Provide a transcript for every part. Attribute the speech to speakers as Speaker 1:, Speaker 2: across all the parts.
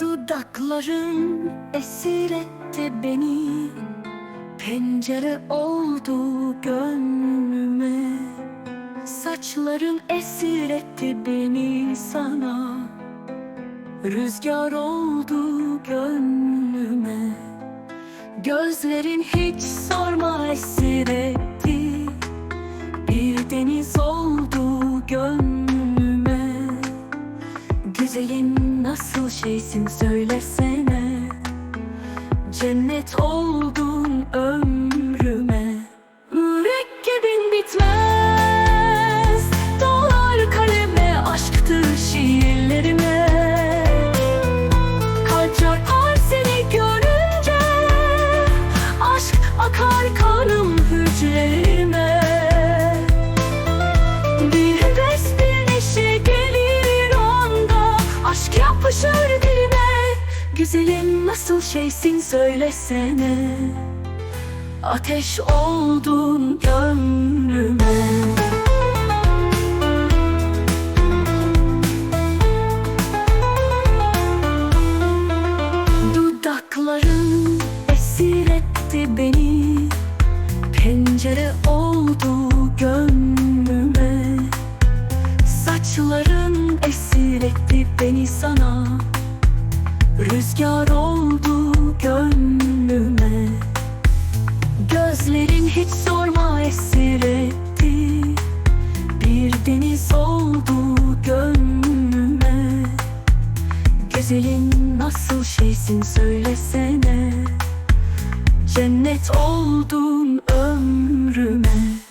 Speaker 1: Dudakların esir etti beni. Pencere oldu gönlüme. Saçların esir etti beni sana. Rüzgar oldu gönlüme. Gözlerin hiç sorma esir etti. Bir deniz oldu nasıl şeysin söylesene. Cennet oldun ömrüme yapışır dilime Güzelim nasıl şeysin söylesene. Ateş oldun gönlüme. Dudakların esir etti beni. Pencere oldu gönlüme. Saçların esir etti beni sana. Rüzgar oldu gönlüme. Gözlerin hiç sorma esir etti. Bir deniz oldu gönlüme. Güzelim nasıl şeysin söylesene. Cennet oldun ömrüme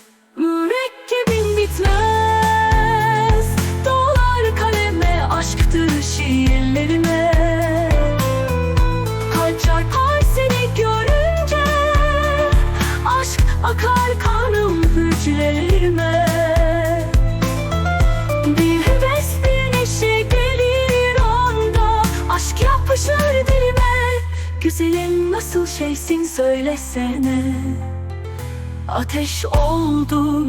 Speaker 1: akar kanım hücrelerime Bir heves bir neşe gelir anda Aşk yapışır dilime. Güzelim nasıl şeysin söylesene. Ateş gönlüme